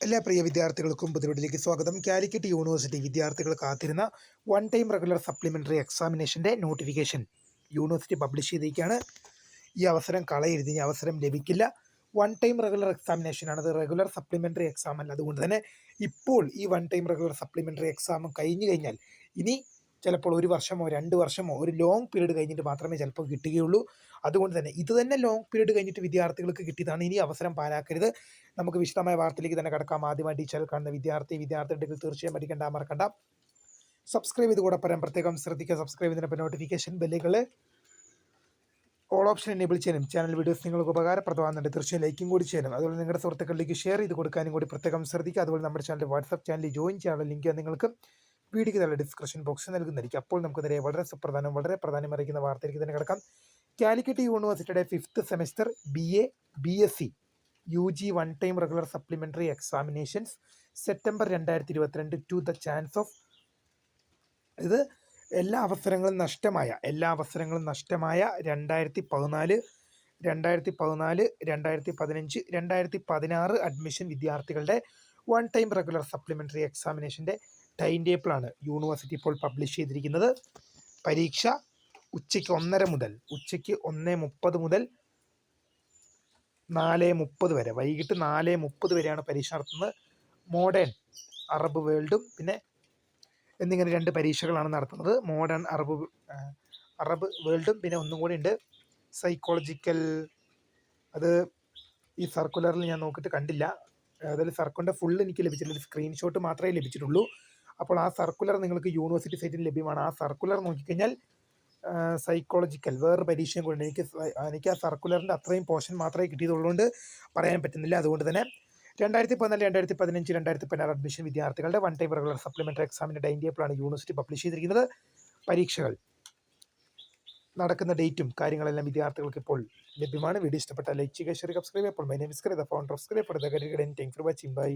എല്ലാ പ്രിയ വിദ്യാർത്ഥികൾക്കും പുതുവിടിലേക്ക് സ്വാഗതം. കാലിക്കറ്റ് യൂണിവേഴ്സിറ്റി വിദ്യാർത്ഥികൾ കാത്തിരുന്ന വൺ ടൈം റെഗുലർ സപ്ലിമെന്ററി എക്സാമിനേഷന്റെ നോട്ടിഫിക്കേഷൻ യൂണിവേഴ്സിറ്റി പബ്ലിഷ് ചെയ്തിരിക്കുകയാണ്. ഈ അവസരം കളയരുത് ഈ അവസരം ലഭിക്കില്ല. വൺ ടൈം റെഗുലർ എക്സാമിനേഷനാണ് അത് റെഗുലർ സപ്ലിമെന്ററി എക്സാം അല്ല. അതുകൊണ്ട് തന്നെ ഇപ്പോൾ ഈ one time regular supplementary exam കഴിഞ്ഞു കഴിഞ്ഞാൽ ഇനി ചിലപ്പോൾ ഒരു വർഷമോ രണ്ട് വർഷമോ ഒരു ലോങ് പീരീഡ് കഴിഞ്ഞിട്ട് മാത്രമേ ചിലപ്പോൾ കിട്ടുകയുള്ളൂ. അതുകൊണ്ട് തന്നെ ഇത് തന്നെ ലോങ് പീരീഡ് കഴിഞ്ഞിട്ട് വിദ്യാർത്ഥികൾക്ക് കിട്ടിയതാണ്. ഇനി അവസരം പാലാക്കരുത് നമുക്ക് വിശദമായ വാർത്തയിലേക്ക് തന്നെ കടക്കാം. ആദ്യമായി ടീച്ചർ കാണുന്ന വിദ്യാർത്ഥി വിദ്യാർത്ഥികളുടെ തീർച്ചയായും പഠിക്കേണ്ട മറക്കണ്ട. സബ്സ്ക്രൈബ് ചെയ്ത് കൂടെ പറയാൻ പ്രത്യേകം ശ്രദ്ധിക്കുക. സബ്സ്ക്രൈബ് ചെയ്തതിനൊപ്പം നോട്ടിഫിക്കേഷൻ ബെല്ലുകൾ ഓൾ ഓപ്ഷൻ എനേബിൾ ചെയ്യാനും ചാനൽ വീഡിയോസ് നിങ്ങൾക്ക് ഉപകാരപ്രദമാകുന്നുണ്ട്. തീർച്ചയായും ലൈക്കും കൂടി ചെയ്യാനും അതുപോലെ നിങ്ങളുടെ സുഹൃത്തുക്കളിലേക്ക് ഷെയർ ചെയ്ത് കൊടുക്കാനും കൂടി പ്രത്യേകം ശ്രദ്ധിക്കുക. അതുപോലെ നമ്മുടെ ചാനൽ വാട്സപ്പ് ചാനലിൽ ജോയിൻ ചെയ്യാനുള്ള ലിങ്ക് നിങ്ങൾക്ക് വീഡിയോയ്ക്ക് തന്നെ ഡിസ്ക്രിപ്ഷൻ ബോക്സ് നൽകുന്നതായിരിക്കും. അപ്പോൾ നമുക്ക് നേരെ വളരെ സുപ്രധാനം വളരെ പ്രധാനം അറിയിക്കുന്ന വാർത്തയിലേക്ക് തന്നെ കിടക്കാം. കാലിക്കറ്റ് യൂണിവേഴ്സിറ്റിയുടെ fifth semester B A B S C U G one time regular supplementary examinations September രണ്ടായിരത്തി ഇരുപത്തിരണ്ട് ടു ദ ചാൻസ് ഓഫ് ഇത് എല്ലാ അവസരങ്ങളും നഷ്ടമായ എല്ലാ അവസരങ്ങളും നഷ്ടമായ രണ്ടായിരത്തി പതിനാല് രണ്ടായിരത്തി പതിനാല് രണ്ടായിരത്തി പതിനഞ്ച് രണ്ടായിരത്തി പതിനാറ് അഡ്മിഷൻ വിദ്യാർത്ഥികളുടെ വൺ ടൈം റെഗുലർ സപ്ലിമെന്ററി എക്സാമിനേഷന്റെ ടൈം ടേബിളാണ് യൂണിവേഴ്സിറ്റി ഇപ്പോൾ പബ്ലിഷ് ചെയ്തിരിക്കുന്നത്. പരീക്ഷ ഉച്ചയ്ക്ക് ഒന്നര മുതൽ ഉച്ചയ്ക്ക് ഒന്ന് മുപ്പത് മുതൽ നാല് മുപ്പത് വരെ വൈകിട്ട് നാല് മുപ്പത് വരെയാണ് പരീക്ഷ നടത്തുന്നത്. മോഡേൺ അറബ് വേൾഡും പിന്നെ എന്നിങ്ങനെ രണ്ട് പരീക്ഷകളാണ് നടത്തുന്നത്. മോഡേൺ അറബ് അറബ് വേൾഡും പിന്നെ ഒന്നും കൂടി ഉണ്ട്. സൈക്കോളജിക്കൽ അത് ഈ സർക്കുലറിൽ ഞാൻ നോക്കിയിട്ട് കണ്ടില്ല. അതിൽ സർക്കുലറിന്റെ ഫുൾ എനിക്ക് ലഭിച്ചിട്ടുള്ളൂ സ്ക്രീൻഷോട്ട് മാത്രമേ ലഭിച്ചിട്ടുള്ളൂ. അപ്പോൾ ആ സർക്കുലർ നിങ്ങൾക്ക് യൂണിവേഴ്സിറ്റി സൈറ്റിൽ ലഭ്യമാണ്. ആ സർക്കുലർ നോക്കിക്കഴിഞ്ഞാൽ സൈക്കോളജിക്കൽ വേറൊരു പരീക്ഷയും കൊണ്ട് എനിക്ക് എനിക്ക് ആ സർക്കുലറിന്റെ അത്രയും പോർഷൻ മാത്രമേ കിട്ടിയതുള്ളതുകൊണ്ട് പറയാൻ പറ്റുന്നില്ല. അതുകൊണ്ട് തന്നെ രണ്ടായിരത്തി പതിനാല് രണ്ടായിരത്തി പതിനഞ്ച് രണ്ടായിരത്തി പതിനാറ് അഡ്മിഷൻ വിദ്യാർത്ഥികളുടെ വൺ ടൈം റെഗുലർ സപ്ലിമെന്ററി എക്സാമിന്റെ ടൈം ടേബിളാണ് യൂണിവേഴ്സിറ്റി പബ്ലിഷ് ചെയ്തിരിക്കുന്നത്. പരീക്ഷകൾ നടക്കുന്ന ഡേറ്റും കാര്യങ്ങളെല്ലാം വിദ്യാർത്ഥികൾക്ക് ഇപ്പോൾ ലഭ്യമാണ്. വീഡിയോ ഇഷ്ടപ്പെട്ട ലൈക്ക് ചെയ്യുക ഷെയർ സബ്സ്ക്രൈബ് അപ്പോൾ my name is Kariya founder of for the for watching bye